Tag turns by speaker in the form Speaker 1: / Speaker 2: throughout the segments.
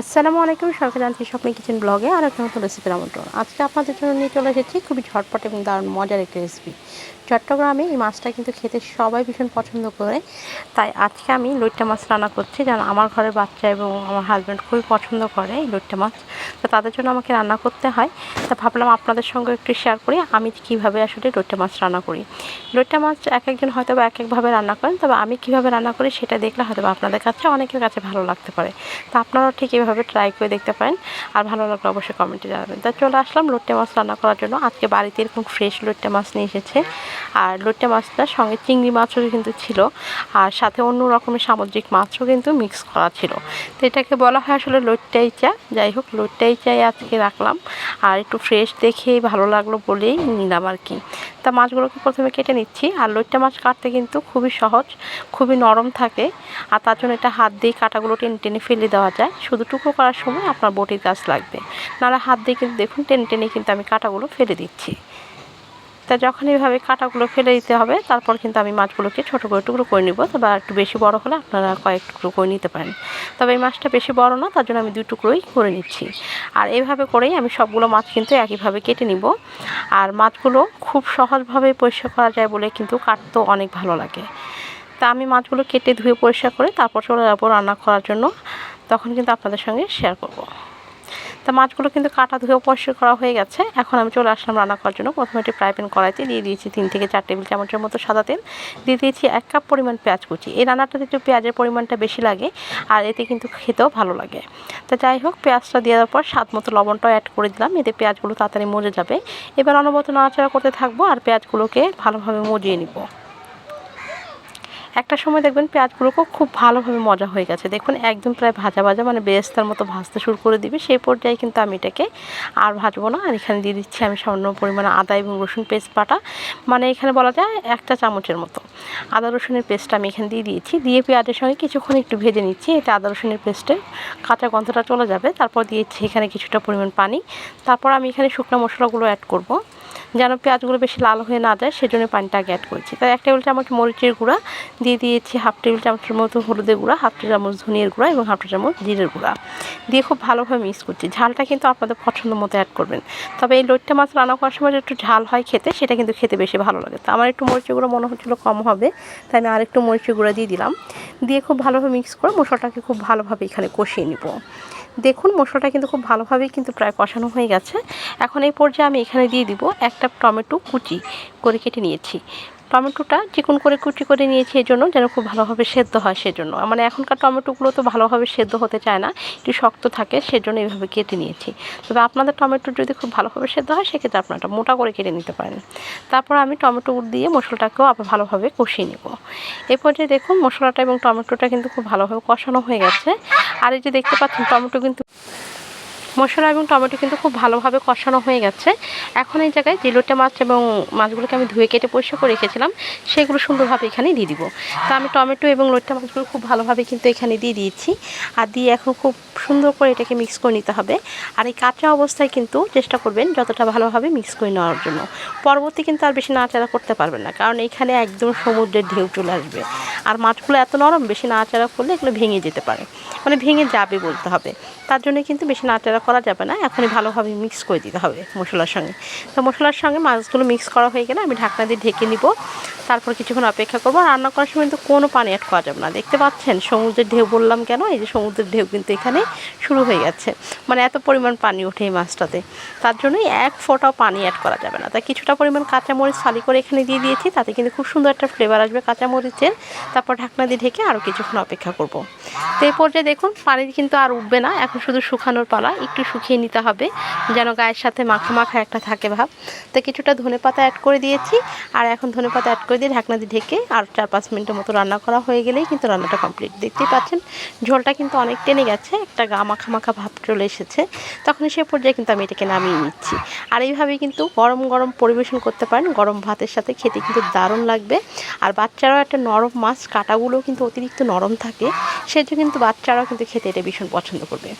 Speaker 1: আসসালামু আলাইকুম সরকার জানছি স্বপ্ন কিচেন ব্লগে। আর একটা নতুন রেসিপির আমন্ত্রণ আজকে আপনাদের জন্য নিয়ে চলে এসেছি খুবই ঝটপট এবং দারুণ মজার একটি রেসিপি চট্টগ্রামে এই মাছটা কিন্তু খেতে সবাই ভীষণ পছন্দ করে। তাই আজকে আমি লইট্টা মাছ রান্না করছি, যেন আমার ঘরের বাচ্চা এবং আমার হাজব্যান্ড খুবই পছন্দ করে এই লইট্টা মাছ। তো তাদের জন্য আমাকে রান্না করতে হয়। তা ভাবলাম আপনাদের সঙ্গে একটু শেয়ার করি, আমি কীভাবে আসলে লইট্টা মাছ রান্না করি। লইট্টা মাছ এক একজন হয়তো বা এক একভাবে রান্না করেন, তবে আমি কীভাবে রান্না করি সেটা দেখলে হয়তো আপনাদের কাছে, অনেকের কাছে ভালো লাগতে পারে। তা আপনারাও ঠিক এভাবে ট্রাই করে দেখতে পারেন। আর ভালো লাগলে অবশ্যই কমেন্টে জানাবেন। তা চলে আসলাম লোট্টে মাছ রান্না করার জন্য। আজকে বাড়িতে এরকম ফ্রেশ লোট্টে মাছ নিয়ে এসেছে। আর লোট্টে মাছটার সঙ্গে চিংড়ি মাছও কিন্তু ছিল। আর সাথে অন্য রকমের সামুদ্রিক মাছও কিন্তু মিক্স করা ছিল। তো এটাকে বলা হয় আসলে লোট্টাই চা যাই হোক লোট্টাই চাই আজকে রাখলাম। আর একটু ফ্রেশ দেখেই ভালো লাগল বলেই নিলাম আর কি। তা মাছগুলোকে প্রথমে কেটে নিচ্ছি। আর লইট্টা মাছ কাটতে কিন্তু খুবই সহজ, খুবই নরম থাকে। আর তার জন্য এটা হাত দিয়ে কাটাগুলো টেনে টেনে ফেলে দেওয়া যায়। শুধু টুকরো করার সময় আপনার বটির গাছ লাগবে। নাহলে হাত দিয়ে কিন্তু দেখুন টেনে টেনে কিন্তু আমি কাটাগুলো ফেলে দিচ্ছি। তা যখন এইভাবে কাঁটাগুলো ফেলে দিতে হবে, তারপর কিন্তু আমি মাছগুলোকে ছোটো করে টুকরো করে নিব। আর একটু বেশি বড় হলে আপনারা কয়েক টুকরো করে নিতে পারেন। তবে এই মাছটা বেশি বড় না, তার জন্য আমি দুই টুকরোই করে নিচ্ছি। আর এইভাবে করেই আমি সবগুলো মাছ কিন্তু একইভাবে কেটে নিব। আর মাছগুলো খুব সহজভাবে পরিষ্কার করা যায় বলে কিন্তু কাটতেও অনেক ভালো লাগে। তা আমি মাছগুলো কেটে ধুয়ে পরিষ্কার করে তারপর চলে যাব রান্না করার জন্য। তখন কিন্তু আপনাদের সঙ্গে শেয়ার করব। তা মাছগুলো কিন্তু কাটা ধুয়ে পরিষ্কার করা হয়ে গেছে। এখন আমি চলে আসলাম রান্না করার জন্য। প্রথমে একটি ফ্রাই প্যান কড়াইতে দিয়ে দিয়েছি তিন থেকে চার টেবিল চামচের মতো সাদা তেল। দিয়ে দিয়েছি এক কাপ পরিমাণ পেঁয়াজ কুচি। এই রান্নাটাতে একটু পেঁয়াজের পরিমাণটা বেশি লাগে আর এতে কিন্তু খেতেও ভালো লাগে। তো যাই হোক, পেঁয়াজটা দেওয়ার পর স্বাদ মতো লবণটাও অ্যাড করে দিলাম। এতে পেঁয়াজগুলো তাড়াতাড়ি মজে যাবে। এবার অনবত নাড়াচাড়া করতে থাকব আর পেঁয়াজগুলোকে ভালোভাবে মজিয়ে নিব। একটা সময় দেখবেন পেঁয়াজগুলোকেও খুব ভালোভাবে মজা হয়ে গেছে। দেখুন, একদম প্রায় ভাজা ভাজা মানে বেরেস্তার মতো ভাজতে শুরু করে দিবে। সেই পর্যায়ে কিন্তু আমি এটাকে আর ভাজবো না। আর এখানে দিয়ে দিচ্ছি আমি সামান্য পরিমাণে আদা এবং রসুন পেস্ট বাটা। মানে এখানে বলা যায় একটা চামচের মতো। আদা রসুনের পেস্টটা আমি এখানে দিয়ে দিয়েছি। দিয়ে পেঁয়াজের সঙ্গে কিছুক্ষণ একটু ভেজে নিচ্ছি। এতে আদা রসুনের পেস্টে কাঁচা গন্ধটা চলে যাবে। তারপর দিয়েছি এখানে কিছুটা পরিমাণ পানি। তারপর আমি এখানে শুকনো মশলাগুলো অ্যাড করব। যেন পেঁয়াজগুলো বেশি লাল হয়ে না যায়, সেজন্য পানিটা অ্যাড করেছি। তাই এক টেবিল চামচ মরিচের গুঁড়া দিয়ে দিয়েছি, হাফ টেবিল চামচের মতো হলুদের গুঁড়া, হাফ টেবিল চামচ ধনিয়ার গুঁড়া এবং হাফ টেবিল চামচ জিরের গুঁড়া। দিয়ে খুব ভালোভাবে মিক্স করছি। ঝালটা কিন্তু আপনাদের পছন্দ মতো অ্যাড করবেন। তবে এই লইট্টা মাছ রান্না করার সময় একটু ঝাল হয় খেতে, সেটা কিন্তু খেতে বেশি ভালো লাগে। তো আমার একটু মরিচের গুঁড়ো মনে হচ্ছিল কম হবে, তাই আমি আরেকটু মরিচের গুঁড়া দিয়ে দিলাম। দিয়ে খুব ভালোভাবে মিক্স করে মশলাটাকে খুব ভালোভাবে এখানে কষিয়ে নিব। দেখুন, মশলাটা কিন্তু খুব ভালোভাবেই কিন্তু প্রায় কষানো হয়ে গেছে। এখন এই পর্যায়ে আমি এখানে দিয়ে দিব একটা টমেটো কুচি করে কেটে নিয়েছি। টমেটোটা চিকন করে কুচি করে নিয়েছি এই জন্য যেন খুব ভালোভাবে সেদ্ধ হয় সেজন্য। মানে এখনকার টমেটোগুলো তো ভালোভাবে সেদ্ধ হতে চায় না, একটু শক্ত থাকে সেজন্য এইভাবে কেটে নিয়েছি। তবে আপনাদের টমেটো যদি খুব ভালোভাবে সেদ্ধ হয় সেক্ষেত্রে আপনারা মোটা করে কেটে নিতে পারেন। তারপর আমি টমেটো দিয়ে মশলাটাকেও আবার ভালোভাবে কষিয়ে নেব। এই পর্যায়ে দেখুন মশলাটা এবং টমেটোটা কিন্তু খুব ভালোভাবে কষানো হয়ে গেছে। আর এই যে দেখতে পাচ্ছেন, টমেটো কিন্তু মশলা এবং টমেটো কিন্তু খুব ভালোভাবে কষানো হয়ে গেছে। এখন এই জায়গায় যে লোটে মাছ এবং মাছগুলোকে আমি ধুয়ে কেটে পরিষ্কার করে রেখেছিলাম। সেগুলো সুন্দরভাবে এখানে দিয়ে দিব। তা আমি টমেটো এবং লোটে মাছগুলো খুব ভালোভাবে কিন্তু এখানে দিয়ে দিয়েছি। আর দিয়ে এখন খুব সুন্দর করে এটাকে মিক্স করে নিতে হবে। আর এই কাঁচা অবস্থায় কিন্তু চেষ্টা করবেন যতটা ভালোভাবে মিক্স করে নেওয়ার জন্য। পরবর্তী কিন্তু আর বেশি নাড়াচাড়া করতে পারবেন না। কারণ এখানে একদম সমুদ্রের ঢেউ চলে আসবে। আর মাছগুলো এত নরম, বেশি নাড়াচাড়া করলে এগুলো ভেঙে যেতে পারে। মানে ভেঙে যাবে বলতে হবে। তার জন্য কিন্তু বেশি নাড়াচাড়া করা যাবে না, এখনই ভালোভাবে মিক্স করে দিতে হবে মশলার সঙ্গে। তো মশলার সঙ্গে মাছগুলো মিক্স করা হয়ে গেলে আমি ঢাকনা দিয়ে ঢেকে নিব। তারপর কিছুক্ষণ অপেক্ষা করব। রান্না করার সময় কিন্তু কোনো পানি অ্যাড করা যাবে না। দেখতে পাচ্ছেন সমুদ্রের ঢেউ বললাম কেন? এই যে সমুদ্রের ঢেউ কিন্তু এখানে শুরু হয়ে গেছে। মানে এত পরিমাণ পানি ওঠে এই মাছটাতে। তার জন্যই এক ফোঁটাও পানি অ্যাড করা যাবে না। তাই কিছুটা পরিমাণ কাঁচামরিচ ফালি করে এখানে দিয়ে দিয়েছি। তাতে কিন্তু খুব সুন্দর একটা ফ্লেভার আসবে কাঁচামরিচের। তারপর ঢাকনা দিয়ে ঢেকে আরও কিছুক্ষণ অপেক্ষা করব। তো এই পর্যায়ে দেখুন, পানি কিন্তু আর উঠবে না। এখন শুধু শুকানোর পালা। একটু শুকিয়ে নিতে হবে, যেন গায়ের সাথে মাখা মাখা একটা থাকে ভাব। তো কিছুটা ধনে পাতা অ্যাড করে দিয়েছি। আর এখন ধনে পাতা অ্যাড করে দিয়ে ঢাকনা দিয়ে ঢেকে আর চার পাঁচ মিনিটের মতো রান্না করা হয়ে গেলেই কিন্তু রান্নাটা কমপ্লিট দেখতেই পাচ্ছেন, ঝোলটা কিন্তু অনেক টেনে গেছে, একটা গা মাখা মাখা ভাব চলে এসেছে। তখন সে পর্যায়ে কিন্তু আমি এটাকে নামিয়ে নিচ্ছি। আর এইভাবেই কিন্তু গরম গরম পরিবেশন করতে পারেন, গরম ভাতের সাথে খেতে কিন্তু দারুণ লাগবে। আর বাচ্চারাও একটা নরম মাছ কাটাগুলো কিন্তু অতিরিক্ত নরম থাকে, সেজন্য কিন্তু বাচ্চারাও কিন্তু খেতে এটা ভীষণ পছন্দ করবে।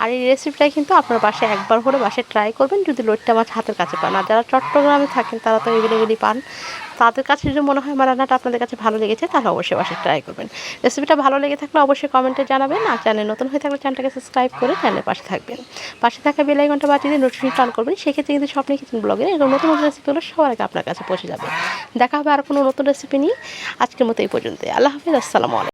Speaker 1: আর এই রেসিপিটা কিন্তু আপনার বাসায় একবার হলে বাসায় ট্রাই করবেন, যদি লোটটা মাছ হাতের কাছে পান। আর যারা চট্টগ্রামে থাকেন, তারা তো এভেলেবেলই পান। তাদের কাছে যদি মনে হয় আমার রান্নাটা আপনাদের কাছে ভালো লেগেছে, তাহলে অবশ্যই বাসায় ট্রাই করবেন। রেসিপিটা ভালো লেগে থাকলে অবশ্যই কমেন্টে জানাবেন আর চ্যানেল নতুন হয়ে থাকলে চ্যানেলটাকে সাবস্ক্রাইব করে চ্যানেলের পাশে থাকবেন। পাশে থাকা বেলাই ঘণ্টা বাজিয়ে দিয়ে নোটিফিকেশন অন করবেন, সেক্ষেত্রে কিন্তু স্বপ্নে কিচেন ব্লগের এবং নতুন নতুন রেসিপিগুলো সবার আগে আপনার কাছে পৌঁছে যাবে। দেখা হবে আর কোনো নতুন রেসিপি নিয়ে। আজকের মতো এই পর্যন্ত আল্লাহ হাফিজ, আসসালামু আলাইকুম।